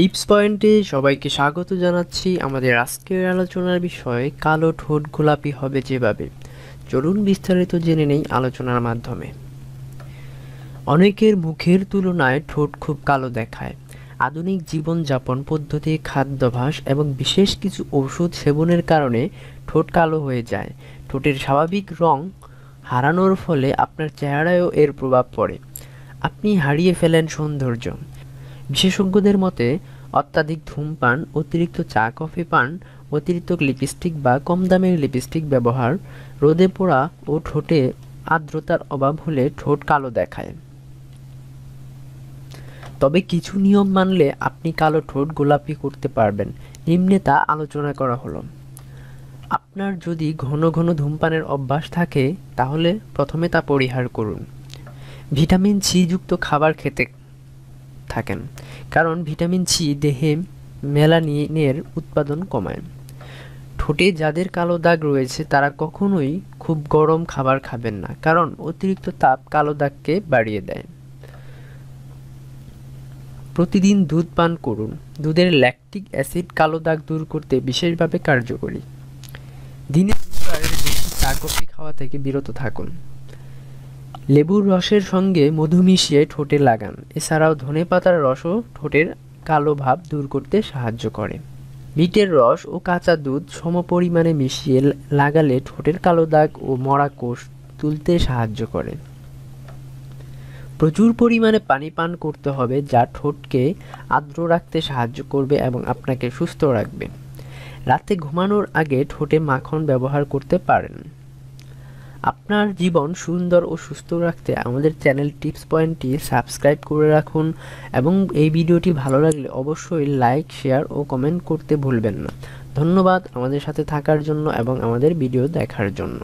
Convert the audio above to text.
Tips পয়েন্টে সবাইকে স্বাগত জানাচ্ছি। আমাদের আজকের আলোচনার বিষয়, কালো ঠোঁট গোলাপি হবে যেভাবে। চলুন বিস্তারিত জেনে নেই আলোচনার মাধ্যমে। অনেকের মুখের তুলনায় ঠোঁট খুব কালো দেখায়। আধুনিক জীবনযাপন পদ্ধতি, খাদ্যাভ্যাস এবং বিশেষ কিছু ওষুধ সেবনের কারণে ঠোঁট কালো হয়ে যায়। ঠোঁটের স্বাভাবিক রং হারানোর ফলে আপনার চেহারায়ও এর প্রভাব পড়ে। আপনি হারিয়ে ফেলেন সৌন্দর্য। বিশেষজ্ঞদের মতে, অত্যাধিক ধূমপান, অতিরিক্ত চা, কফি পান, অতিরিক্ত লিপস্টিক বা কম দামের লিপস্টিক ব্যবহার, রোদে পোড়া ও ঠোঁটে আর্দ্রতার অভাব হলে ঠোঁট কালো দেখায়। তবে কিছু নিয়ম মানলে আপনি কালো ঠোঁট গোলাপি করতে পারবেন, নিম্নে তা আলোচনা করা হলো। আপনার যদি ঘন ঘন ধূমপানের অভ্যাস থাকে, তাহলে প্রথমে তা পরিহার করুন। ভিটামিন সি যুক্ত খাবার খেতে থাকেন, কারণ ভিটামিন সি দেহে মেলানিনের উৎপাদন কমায়। ঠোঁটে যাদের কালো দাগ রয়েছে, তারা কখনোই খুব গরম খাবার খাবেন না, কারণ অতিরিক্ত তাপ কালো দাগকে বাড়িয়ে দেয়। প্রতিদিন দুধ পান করুন। দুধের ল্যাকটিক অ্যাসিড কালো দাগ দূর করতে বিশেষভাবে কার্যকরী। দিনে বেশি চা, কফি খাওয়া থেকে বিরত থাকুন। লেবুর রসের সঙ্গে মধু মিশিয়ে ঠোঁটে লাগান। এছাড়াও ধনেপাতার রসও ঠোঁটের কালো ভাব দূর করতে সাহায্য করে। বিটের রস ও কাঁচা দুধ সমপরিমাণে মিশিয়ে লাগালে ঠোঁটের কালো দাগ ও মরা কোষ তুলতে সাহায্য করে। প্রচুর পরিমাণে পানি পান করতে হবে যা ঠোঁটকে আর্দ্র রাখতে সাহায্য করবে এবং আপনাকে সুস্থ রাখবে। রাতে ঘুমানোর আগে ঠোঁটে মাখন ব্যবহার করতে পারেন। আপনার জীবন সুন্দর ও সুস্থ রাখতে আমাদের চ্যানেল টিপস পয়েন্টটি সাবস্ক্রাইব করে রাখুন এবং এই ভিডিওটি ভালো লাগলে অবশ্যই লাইক, শেয়ার ও কমেন্ট করতে ভুলবেন না। ধন্যবাদ আমাদের সাথে থাকার জন্য এবং আমাদের ভিডিও দেখার জন্য।